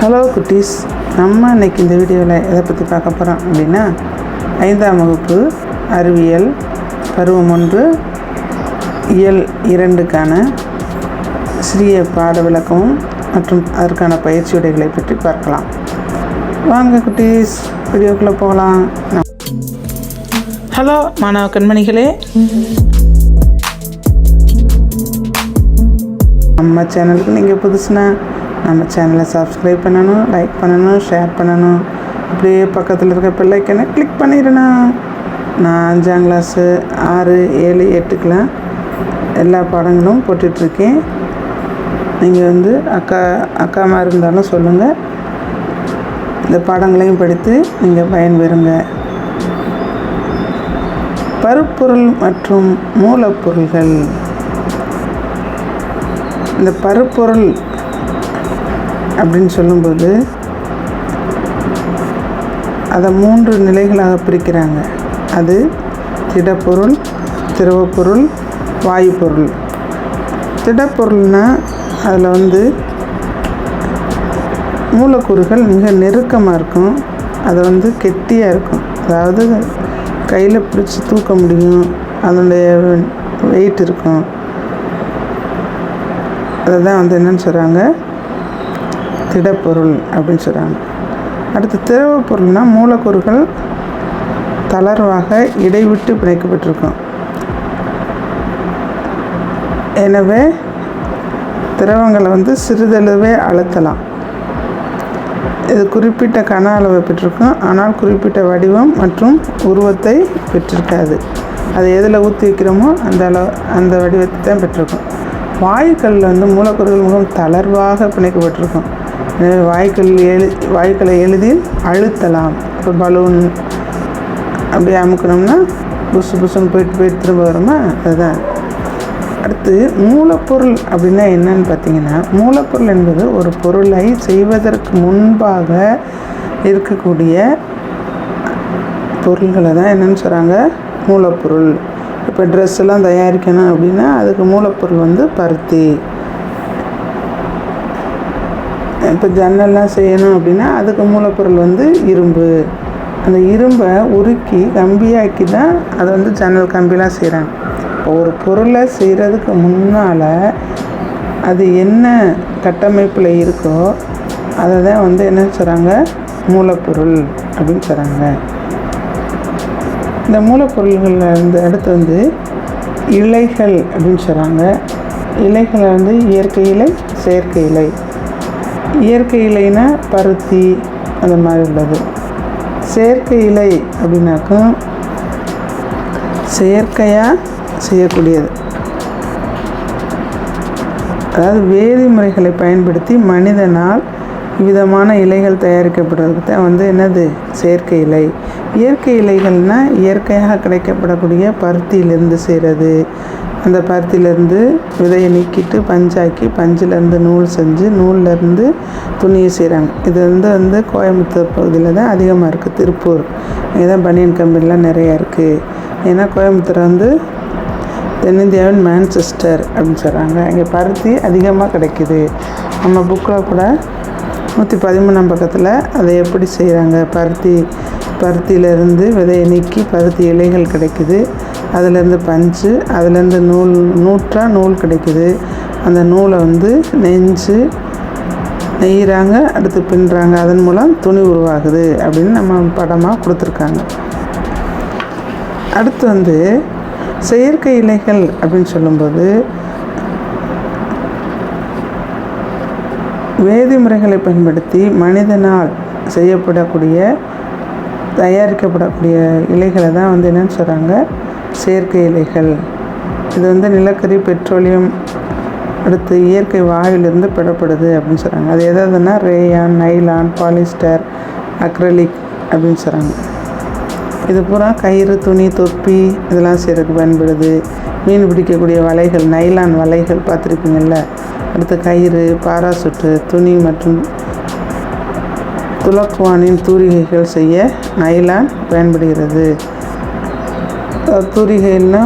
Hello குட்டீஸ். நம்ம இன்னைக்கு இந்த வீடியோவில் எதை பற்றி பார்க்க போகிறோம் அப்படின்னா ஐந்தாம் வகுப்பு அறிவியல் பருவம் ஒன்று இயல் இரண்டுக்கான சிறிய பாட விளக்கமும் மற்றும் அதற்கான பயிற்சி உடைகளை பற்றி பார்க்கலாம். வாங்க குட்டீஸ். வீடியோக்குள்ளே போகலாம். ஹலோ மாணவ கண்மணிகளே. நம்ம சேனலுக்கு நீங்கள் புதுசுனா நம்ம சேனலை சப்ஸ்கிரைப் பண்ணணும் லைக் பண்ணணும் ஷேர் பண்ணணும். அப்படியே பக்கத்தில் இருக்க பிள்ளைக்கனை கிளிக் பண்ணிடணும் நான் அஞ்சாம் கிளாஸு ஆறு ஏழு எட்டுக்கெலாம் எல்லா பாடங்களும் போட்டுட்ருக்கேன். நீங்கள் வந்து அக்கா அக்காமா இருந்தாலும் சொல்லுங்கள் இந்த பாடங்களையும் படித்து நீங்கள் பயன்பெறுங்க. பருப்பொருள் மற்றும் மூலப்பொருள்கள். இந்த பருப்பொருள் அப்படின்னு சொல்லும்போது அதை மூன்று நிலைகளாக பிரிக்கிறாங்க. அது திடப்பொருள் திரவப்பொருள் வாயுப்பொருள். திடப்பொருள்னால் அதில் வந்து மூலக்கூறுகள் மிக நெருக்கமாக இருக்கும். அது வந்து கெட்டியாக இருக்கும். அதாவது கையில் பிடிச்சி தூக்க முடியும். அதனுடைய வெயிட் இருக்கும். அதை தான் வந்து என்னன்னு சொல்கிறாங்க திடப்பொருள் அப்படின்னு சொல்கிறாங்க அடுத்து திரவ பொருள்னால் மூலக்கூறுகள் தளர்வாக இடைவிட்டு பிணைக்கப்பட்டிருக்கும். எனவே திரவங்களை வந்து சிறிதளவே அழுத்தலாம். இது குறிப்பிட்ட கன அளவை பெற்றிருக்கும். ஆனால் குறிப்பிட்ட வடிவம் மற்றும் உருவத்தை பெற்றிருக்காது. அதை எதில் ஊற்றி வைக்கிறோமோ அந்த அளவு அந்த வடிவத்தை தான் பெற்றிருக்கும். வாயுக்களில் வந்து மூலக்கூறுகள் மிகவும் தளர்வாக பிணைக்கப்பட்டிருக்கும். எனவே எழு வாய்க்களை எளிதில் அழுத்தலாம். இப்போ பலூன் அப்படியே அமுக்கணும்னா புசு புசுன்னு போயிட்டு போயிட்டு திரும்ப வருமா? அதுதான். அடுத்து மூலப்பொருள் அப்படின்னா என்னன்னு பார்த்தீங்கன்னா மூலப்பொருள் என்பது ஒரு பொருளை செய்வதற்கு முன்பாக இருக்கக்கூடிய பொருள்களை தான் என்னென்னு சொல்கிறாங்க மூலப்பொருள். இப்போ ட்ரெஸ்ஸெல்லாம் தயாரிக்கணும் அப்படின்னா அதுக்கு மூலப்பொருள் வந்து பருத்தி. இப்போ ஜன்னல்லாம் செய்யணும் அப்படின்னா அதுக்கு மூலப்பொருள் வந்து இரும்பு. அந்த இரும்பை உருக்கி கம்பியாக்கி தான் அதை வந்து ஜன்னல் கம்பிலாம் செய்கிறாங்க இப்போ ஒரு பொருளை செய்கிறதுக்கு முன்னால் அது என்ன கட்டமைப்பில் இருக்கோ அதை தான் வந்து என்ன சொல்கிறாங்க மூலப்பொருள் அப்படின்னு சொல்கிறாங்க இந்த மூலப்பொருள்களில் இருந்து அடுத்து வந்து இலைகள் அப்படின்னு சொல்கிறாங்க இலைகளை வந்து இயற்கை இலை செயற்கை இலை. இயற்கை இலைனா பருத்தி அந்த மாதிரி உள்ளது. செயற்கை இலை அப்படின்னாக்கும் செயற்கையாக செய்யக்கூடியது. அதாவது வேதிமுறைகளை பயன்படுத்தி மனிதனால் விதமான இலைகள் தயாரிக்கப்படுறதுக்கு தான் வந்து என்னது? செயற்கை இலை. இயற்கை இலைகள்னால் இயற்கையாக கிடைக்கப்படக்கூடிய பருத்தியிலிருந்து செய்கிறது அந்த பருத்தியிலேருந்து விதையை நீக்கிட்டு பஞ்சாக்கி பஞ்சிலேருந்து நூல் செஞ்சு நூல்லேருந்து துணியை செய்கிறாங்க இது வந்து வந்து கோயம்புத்தூர் பகுதியில் தான் அதிகமாக இருக்குது திருப்பூர். இங்கே தான் பனியன் கம்பெனிலாம் நிறையா இருக்குது ஏன்னா கோயம்புத்தூர் வந்து தென்னிந்தியாவின் மேன்செஸ்டர் அப்படின்னு சொல்கிறாங்க இங்கே பருத்தி அதிகமாக கிடைக்கிது. நம்ம புக்கில் கூட நூற்றி பதிமூணாம் பக்கத்தில் அதை எப்படி செய்கிறாங்க பருத்தி பருத்தியிலேருந்து விதையை நீக்கி பருத்தி இலைகள் கிடைக்குது. அதுலேருந்து பஞ்சு அதுலேருந்து நூல் நூற்றாக நூல் கிடைக்குது. அந்த நூலை வந்து நெஞ்சு நெய்கிறாங்க அடுத்து பின்னுறாங்க அதன் மூலம் துணி உருவாகுது அப்படின்னு நம்ம படமாக கொடுத்துருக்காங்க. அடுத்து வந்து செயற்கை இலைகள் அப்படின்னு சொல்லும்போது வேதிமுறைகளை பயன்படுத்தி மனிதனால் செய்யப்படக்கூடிய தயாரிக்கப்படக்கூடிய இலைகளை தான் வந்து என்னென்னு சொல்கிறாங்க செயற்கை இலைகள். இது வந்து நிலக்கரி பெட்ரோலியம் அடுத்து இயற்கை வாயிலிருந்து பெறப்படுது அப்படின்னு சொல்கிறாங்க அது எதாவதுன்னா ரேயான் நைலான் பாலிஸ்டர் அக்ரலிக் அப்படின்னு சொல்கிறாங்க இது பூரா கயிறு துணி தொப்பி இதெல்லாம் செய்கிறதுக்கு பயன்படுது. மீன் பிடிக்கக்கூடிய வலைகள் நைலான் வலைகள் பார்த்துருப்பீங்கள்ல அடுத்து கயிறு பாராசுட்டு துணி மற்றும் துலக்குவானின் தூரிகைகள் செய்ய நைலான் பயன்படுகிறது. தூரிகைன்னா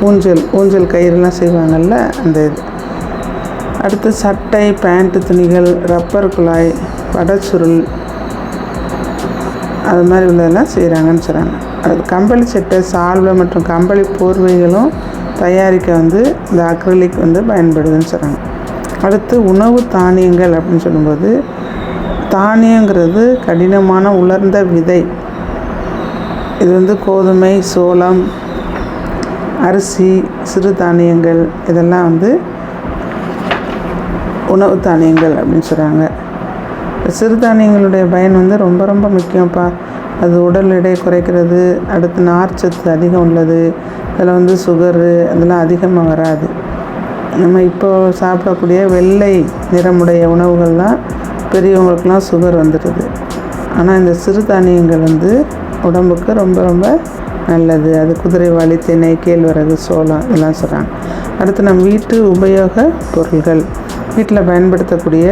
ஊஞ்சல் ஊஞ்சல் கயிறுலாம் செய்வாங்கள்ல அந்த இது. அடுத்து சட்டை பேண்ட்டு துணிகள் ரப்பர் குழாய் படச்சுருள் அது மாதிரி உள்ளதெல்லாம் செய்கிறாங்கன்னு சொல்கிறாங்க அது கம்பளி சட்டை சால்வை மற்றும் கம்பளி போர்வைகளும் தயாரிக்க வந்து இந்த அக்ரலிக் வந்து பயன்படுதுன்னு சொல்கிறாங்க அடுத்து உணவு தானியங்கள் அப்படின்னு சொல்லும்போது தானியங்கிறது கடினமான உலர்ந்த விதை. இது வந்து கோதுமை சோளம் அரிசி சிறு தானியங்கள் இதெல்லாம் வந்து உணவு தானியங்கள் அப்படின்னு சொல்கிறாங்க சிறுதானியங்களுடைய பயன் வந்து ரொம்ப ரொம்ப முக்கியம்ப்பா. அது உடல் எடை குறைக்கிறது அடுத்து நார்ச்சத்து அதிகம் உள்ளது அதில் வந்து சுகரு அதெல்லாம் அதிகமாக வராது. நம்ம இப்போ சாப்பிடக்கூடிய வெள்ளை நிறமுடைய உணவுகள்லாம் பெரியவங்களுக்கெல்லாம் சுகர் வந்துடுது. ஆனால் இந்த சிறுதானியங்கள் வந்து உடம்புக்கு ரொம்ப ரொம்ப நல்லது. அது குதிரைவாளி திணை கேழ்வரகு சோளம் இதெல்லாம் சொல்கிறாங்க அடுத்து நம்ம வீட்டு உபயோக பொருள்கள். வீட்டில் பயன்படுத்தக்கூடிய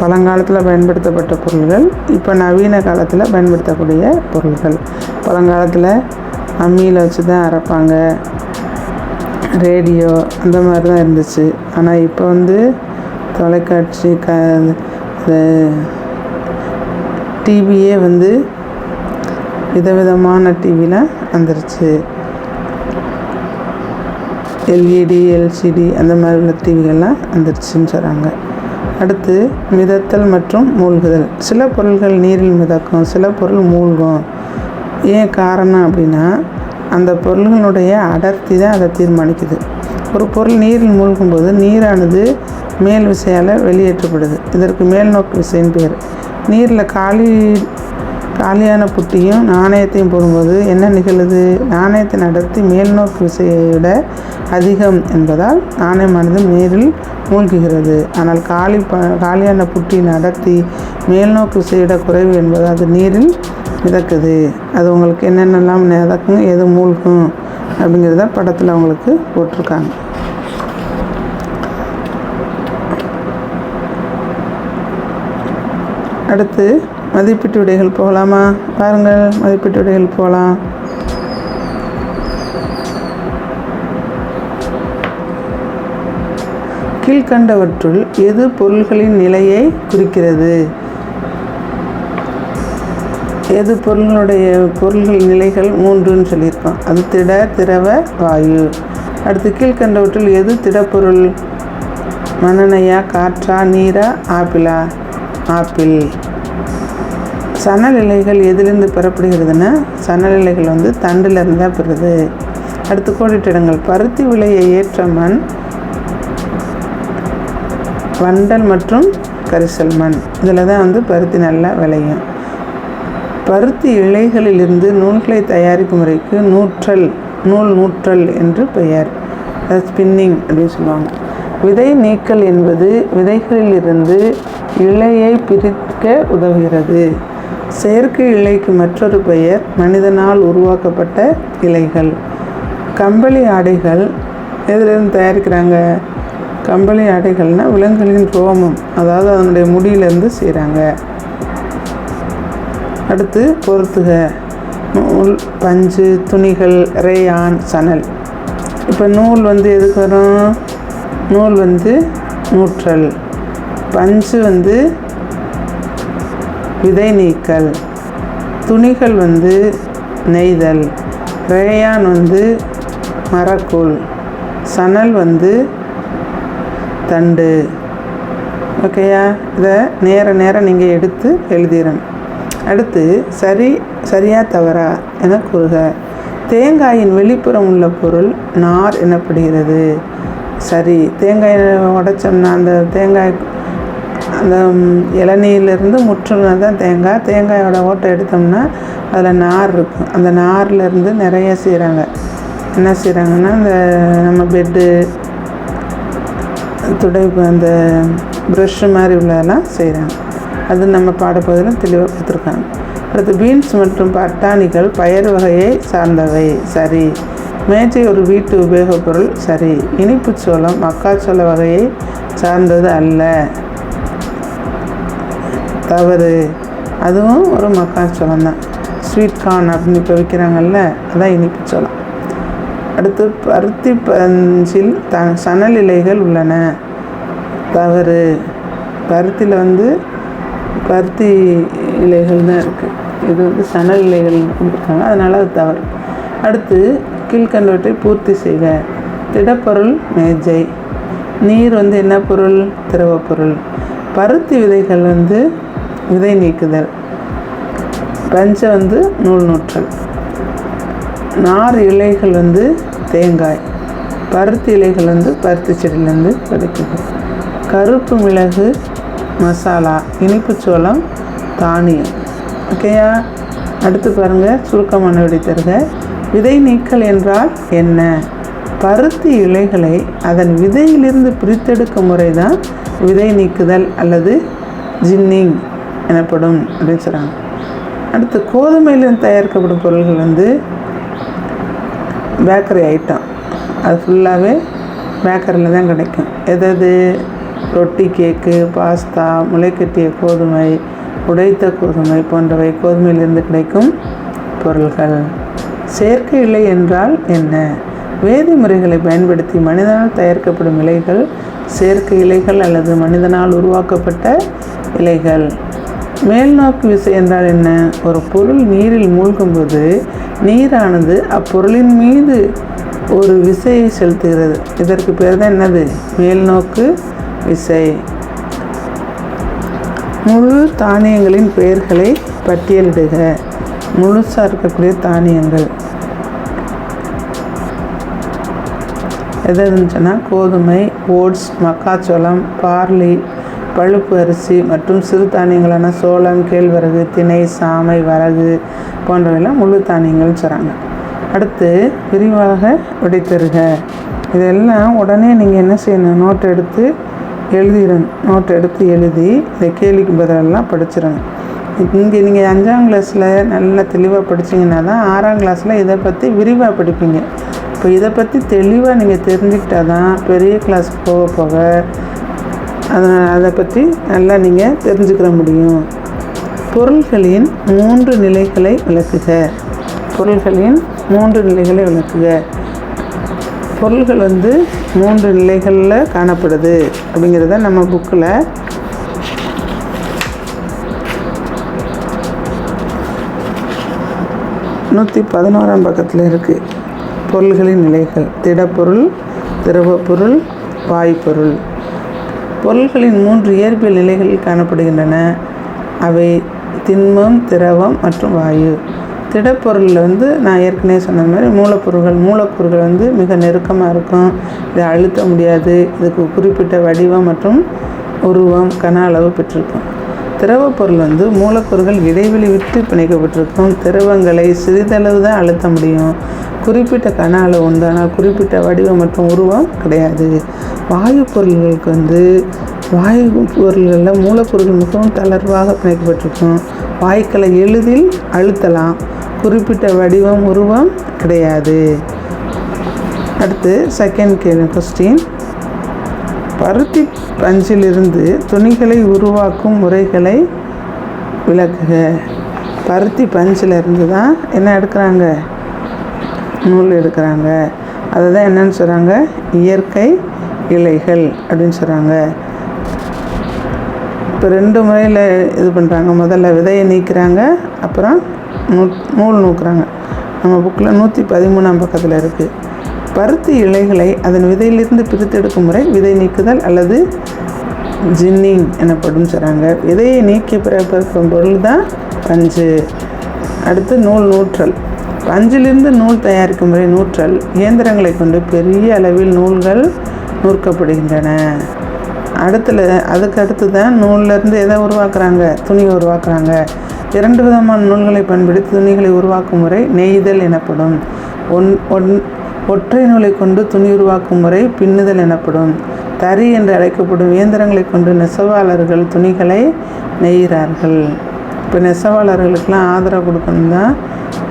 பழங்காலத்தில் பயன்படுத்தப்பட்ட பொருள்கள் இப்போ நவீன காலத்தில் பயன்படுத்தக்கூடிய பொருள்கள். பழங்காலத்தில் அம்மியில் வச்சு தான் அரைப்பாங்க. ரேடியோ அந்த மாதிரி தான் இருந்துச்சு. ஆனால் இப்போ வந்து தொலைக்காட்சி க டிவியே வந்து விதவிதமான டிவியில் வந்துருச்சு. எல்இடி எல்சிடி அந்த மாதிரி உள்ள டிவிகள்லாம் வந்துருச்சுன்னு சொல்கிறாங்க அடுத்து மிதத்தல் மற்றும் மூழ்குதல். சில பொருள்கள் நீரில் மிதக்கும் சில பொருள் மூழ்கும். ஏன் காரணம் அப்படின்னா அந்த பொருள்களுடைய அடர்த்தி தான் அதை தீர்மானிக்குது. ஒரு பொருள் நீரில் மூழ்கும்போது நீரானது மேல் விசையால் வெளியேற்றப்படுது. இதற்கு மேல் நோக்கு விசைன்னு பேர். நீரில் காலி காலியான புட்டியும் நாணயத்தையும் போடும்போது என்ன நிகழுது? நாணயத்தின் அடர்த்தி மேல்நோக்கு விசையை விட அதிகம் என்பதால் நாணயமானது நீரில் மூழ்குகிறது. ஆனால் காலி ப காலியான புட்டியின் அடர்த்தி மேல்நோக்கு விசையிட குறைவு என்பதால் அது நீரில் மிதக்குது. அது உங்களுக்கு என்னென்னலாம் மிதக்கும் எது மூழ்கும் அப்படிங்கிறத படத்தில் அவங்களுக்கு போட்டிருக்காங்க. அடுத்து மதிப்பீட்டு விடைகள் போகலாமா? பாருங்கள் மதிப்பீட்டு விடைகள் போகலாம். கீழ்கண்டவற்றுள் எது பொருள்களின் நிலையை குறிக்கிறது? எது பொருள்களுடைய பொருள்கள் நிலைகள் மூன்றுன்னு சொல்லியிருக்கோம். அது திட திரவ வாயு. அடுத்து கீழ்கண்டவற்றில் எது திடப்பொருள்? மணனையா காற்றா நீரா ஆப்பிளா? ஆப்பிள். சணல் இலைகள் எதிலிருந்து பெறப்படுகிறதுன்னா சணல் இலைகள் வந்து தண்டிலிருந்து தான் பெறுது. அடுத்து கோடிட்டிடங்கள். பருத்தி விலையை ஏற்ற மண் வண்டல் மற்றும் கரிசல் மண். இதில் தான் வந்து பருத்தி நல்லா விளையும். பருத்தி இலைகளிலிருந்து நூல்களை தயாரிக்கும் முறைக்கு நூற்றல் நூல் நூற்றல் என்று பெயர். ஸ்பின்னிங் அப்படின்னு சொல்லுவாங்க. விதை நீக்கல் என்பது விதைகளிலிருந்து இலையை பிரிக்க உதவுகிறது. செயற்கை இலைக்கு மற்றொரு பெயர் மனிதனால் உருவாக்கப்பட்ட இலைகள். கம்பளி ஆடைகள் எதிலிருந்து தயாரிக்கிறாங்க? கம்பளி ஆடைகள்னால் விலங்குகளின் ரோமம் அதாவது அதனுடைய முடியிலேருந்து செய்கிறாங்க அடுத்து பொறுத்துக நூல் பஞ்சு துணிகள் ரேயான் சணல். இப்போ நூல் வந்து எதுக்கு வரும்? நூல் வந்து நூற்றல். பஞ்சு வந்து விதை நீக்கல். துணிகள் வந்து நெய்தல். ரேயான் வந்து மரக்கூழ் சணல் வந்து தண்டு. ஓகேயா? இதை நேர நேரம் நீங்கள் எடுத்து எழுதிடணும் அடுத்து சரி சரியா தவறா என கூறுக. தேங்காயின் வெளிப்புறம் உள்ள பொருள் நார் எனப்படுகிறது. சரி தேங்காய் உடைச்சோம்னா அந்த தேங்காய் அந்த இளநீர்லேருந்து முற்றுனது தான் தேங்காய். தேங்காயோட ஓட்டை எடுத்தோம்னா அதில் நார் இருக்கும். அந்த நார்லேருந்து நிறைய செய்கிறாங்க என்ன செய்கிறாங்கன்னா இந்த நம்ம பெட்டு துடை அந்த ப்ரஷ்ஷு மாதிரி உள்ளதெல்லாம் செய்கிறாங்க அது நம்ம பாடப்பகுதியில் தெளிவாக கொடுத்துருக்காங்க அடுத்து பீன்ஸ் மற்றும் பட்டாணிகள் பயிர் வகையை சார்ந்தவை. சரி. மேஜை ஒரு வீட்டு உபயோகப் பொருள். சரி. இனிப்பு சோளம் மக்காச்சோள வகையை சார்ந்தது அல்ல. தவறு. அதுவும் ஒரு மக்காச்சோளம் தான். ஸ்வீட் கார்ன் அப்படின்னு இப்போ விற்கிறாங்கல்ல அதான் இனிப்பு சோளம் அடுத்து பருத்தி பஞ்சில் த சணல் இலைகள் உள்ளன. தவறு. பருத்தியில் வந்து பருத்தி இலைகள் தான் இருக்குது இது வந்து சணல் இலைகள் கொடுத்துருக்காங்க. அதனால் அது தவறு. அடுத்து கீழ்கண்டவற்றை பூர்த்தி செய்க. திடப்பொருள் மேஜை. நீர் வந்து என்ன பொருள்? திரவப்பொருள். பருத்தி விதைகள் வந்து விதை நீக்குதல். பஞ்ச வந்து நூல் நூற்றல். நார் இலைகள் வந்து தேங்காய். பருத்தி இலைகள் வந்து பருத்தி செடியிலேருந்து கிடைக்குது கருப்பு மிளகு மசாலா இனிப்பு சோளம் தானியம். ஓகேயா அடுத்து பாருங்கள் சுருக்கமான விடை தருக. விதை நீக்கல் என்றால் என்ன? பருத்தி இலைகளை அதன் விதையிலிருந்து பிரித்தெடுக்கும் முறை தான் விதை நீக்குதல் அல்லது ஜின்னிங். எனப்படும் அப்படின்னு சொல்கிறாங்க அடுத்து கோதுமையிலிருந்து தயாரிக்கப்படும் பொருள்கள் வந்து பேக்கரி ஐட்டம் அது ஃபுல்லாகவே பேக்கரியில் தான் கிடைக்கும். எதாவது ரொட்டி கேக்கு பாஸ்தா முளைக்கட்டிய கோதுமை உடைத்த கோதுமை போன்றவை கோதுமையிலிருந்து கிடைக்கும் பொருள்கள். செயற்கை இலை என்றால் என்ன? வேதி முறைகளை பயன்படுத்தி மனிதனால் தயாரிக்கப்படும் இலைகள் செயற்கை இலைகள் அல்லது மனிதனால் உருவாக்கப்பட்ட இலைகள். மேல்நோக்கு விசை என்றால் என்ன? ஒரு பொருள் நீரில் மூழ்கும்போது நீரானது அப்பொருளின் மீது ஒரு விசையை செலுத்துகிறது. இதற்கு பேர் தான் என்னது? மேல்நோக்கு விசை. முழு தானியங்களின் பெயர்களை பட்டியலிடுக. முழுசாக இருக்கக்கூடிய தானியங்கள். எது இருந்துச்சுன்னா கோதுமை ஓட்ஸ் மக்காச்சோளம் பார்லி பழுப்பு அரிசி மற்றும் சிறு தானியங்களான சோளம் கேழ்வரகு திணை சாமை வரகு போன்றவையெல்லாம் முழு தானியங்கள்னு சொல்கிறாங்க அடுத்து விரிவாக விடைத்தருக. இதெல்லாம் உடனே நீங்கள் என்ன செய்யணும்? நோட் எடுத்து எழுதிடணும் நோட் எடுத்து எழுதி இந்த கேள்விக்கு பதிலெல்லாம் படிச்சிடணும் இங்கே நீங்கள் அஞ்சாம் கிளாஸில் நல்லா தெளிவாக படிச்சீங்கன்னா தான் ஆறாம் கிளாஸில் இதை பற்றி விரிவாக படிப்பீங்க. இப்போ இதை பற்றி தெளிவாக நீங்கள் தெரிஞ்சுக்கிட்டா தான் பெரிய கிளாஸ் போக போக அதை அதை பற்றி நல்லா நீங்கள் தெரிஞ்சுக்கிற முடியும். பொருள்களின் மூன்று நிலைகளை விளக்குக. பொருள்களின் மூன்று நிலைகளை விளக்குக. பொருள்கள் வந்து மூன்று நிலைகளில் காணப்படுது அப்படிங்கிறத நம்ம புக்கில் நூற்றி பதினோராம் பக்கத்தில் இருக்குது பொருள்களின் நிலைகள். திடப்பொருள் திரவப்பொருள் வாய்ப்பொருள். பொருள்களின் மூன்று இயற்பியல் நிலைகளில் காணப்படுகின்றன. அவை திண்மம் திரவம் மற்றும் வாயு. திடப்பொருளில் வந்து நான் ஏற்கனவே சொன்ன மாதிரி மூலப்பொருள்கள் மூலக்கூறுகள் வந்து மிக நெருக்கமாக இருக்கும். இதை அழுத்த முடியாது. இதுக்கு குறிப்பிட்ட வடிவம் மற்றும் உருவம் கன அளவு பெற்றிருக்கும். திரவப்பொருள் வந்து மூலக்கூறுகள் இடைவெளி விட்டு பிணைக்கப்பட்டிருக்கும். திரவங்களை சிறிதளவு தான் அழுத்த முடியும். குறிப்பிட்ட கன அளவு உண்டு. ஆனால் குறிப்பிட்ட வடிவம் மற்றும் உருவம் கிடையாது. வாயு பொருள்களுக்கு வந்து வாயு பொருள்களில் மூலப்பொருள் மிகவும் தளர்வாக பிணைக்கப்பட்டிருக்கும் வாயுக்களை எளிதில் அழுத்தலாம். குறிப்பிட்ட வடிவம் உருவம் கிடையாது. அடுத்து செகண்ட் கேள்வி கொஸ்டின் பருத்தி பஞ்சிலிருந்து துணிகளை உருவாக்கும் முறைகளை விளக்குக. பருத்தி பஞ்சிலிருந்து தான் என்ன எடுக்கிறாங்க? நூல் எடுக்கிறாங்க. அதை தான் என்னன்னு சொல்கிறாங்க இயற்கை இலைகள் அப்படின்னு சொல்கிறாங்க இப்போ ரெண்டு முறையில் இது பண்ணுறாங்க முதல்ல விதையை நீக்கிறாங்க அப்புறம் நூ நூல் நூக்குறாங்க. நம்ம புக்கில் நூற்றி பதிமூணாம் பக்கத்தில் இருக்குது பருத்தி இலைகளை அதன் விதையிலிருந்து பிரித்தெடுக்கும் முறை விதை நீக்குதல் அல்லது ஜின்னிங் எனப்படும் சொல்கிறாங்க விதையை நீக்கி பிறப்பிருக்கும் பொருள் தான் பஞ்சு. அடுத்து நூல் நூற்றல். பஞ்சிலிருந்து நூல் தயாரிக்கும் முறை நூற்றல். இயந்திரங்களை கொண்டு பெரிய அளவில் நூல்கள் நூற்கப்படுகின்றன அடுத்துல அதுக்கு அடுத்து தான் நூல்லேருந்து எதை உருவாக்குறாங்க? துணியை உருவாக்குறாங்க. இரண்டு விதமான நூல்களை பயன்படுத்தி துணிகளை உருவாக்கும் முறை நெய்தல் எனப்படும். ஒன் ஒன் ஒற்றை நூலை கொண்டு துணி உருவாக்கும் முறை பின்னுதல் எனப்படும். தறி என்று அழைக்கப்படும் இயந்திரங்களை கொண்டு நெசவாளர்கள் துணிகளை நெய்கிறார்கள். இப்போ நெசவாளர்களுக்கெல்லாம் ஆதரவு கொடுக்கணும் தான்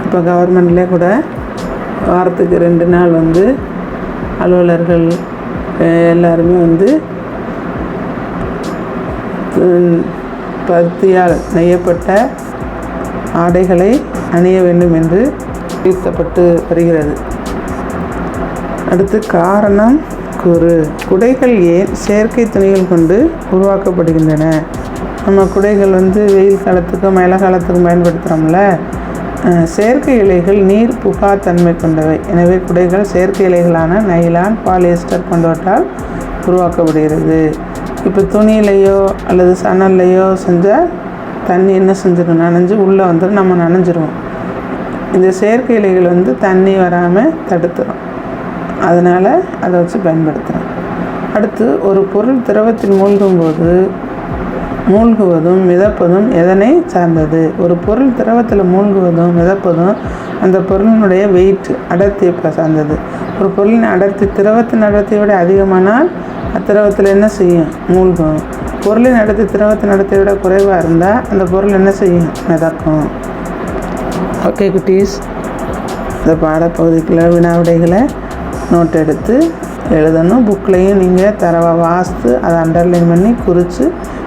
இப்போ கவர்மெண்ட்லேயே கூட வாரத்துக்கு ரெண்டு நாள் வந்து அலுவலர்கள் எல்லாருமே வந்து பருத்தியால் நெய்யப்பட்ட ஆடைகளை அணிய வேண்டும் என்று தீர்த்தப்பட்டு வருகிறது. அடுத்து காரணம் கூறு. குடைகள் ஏன் செயற்கை துணிகள் கொண்டு உருவாக்கப்படுகின்றன? நம்ம குடைகள் வந்து வெயில் காலத்துக்கும் மழை காலத்துக்கும் பயன்படுத்துகிறோம்ல செயற்கை இலைகள் நீர் புகா தன்மை கொண்டவை. எனவே குடைகள் செயற்கை இலைகளான நைலான் பாலியஸ்டர் கொண்டவற்றால் உருவாக்கப்படுகிறது. இப்போ துணியிலையோ அல்லது சணல்லையோ செஞ்சால் தண்ணி என்ன செஞ்சிடும்? நனைஞ்சு உள்ளே வந்துடும் நம்ம நனைஞ்சிருவோம். இந்த செயற்கை இலைகள் வந்து தண்ணி வராமல் தடுத்துரும். அதனால் அதை வச்சு பயன்படுத்துகிறோம் அடுத்து ஒரு பொருள் திரவத்தில் மூழ்கும்போது மூழ்குவதும் மிதப்பதும் எதனை சார்ந்தது? ஒரு பொருள் திரவத்தில் மூழ்குவதும் மிதப்பதும் அந்த பொருளினுடைய வெயிட் அடர்த்தியை சார்ந்தது? ஒரு பொருளின் அடர்த்தி திரவத்தின் அடர்த்தியை விட அதிகமானால் அத்திரவத்தில் என்ன செய்யும்? மூழ்கும். பொருளின் அடர்த்தி திரவத்தின் அடர்த்தியை விட குறைவாக இருந்தால் அந்த பொருள் என்ன செய்யும்? மிதக்கும். ஓகே குட்டீஸ். இந்த பாடப்பகுதிக்குள்ள வினாவிடைகளை நோட் எடுத்து எழுதணும். புக்லேயும் நீங்கள் தரவாக வாசித்து அதை அண்டர்லைன் பண்ணி குறித்து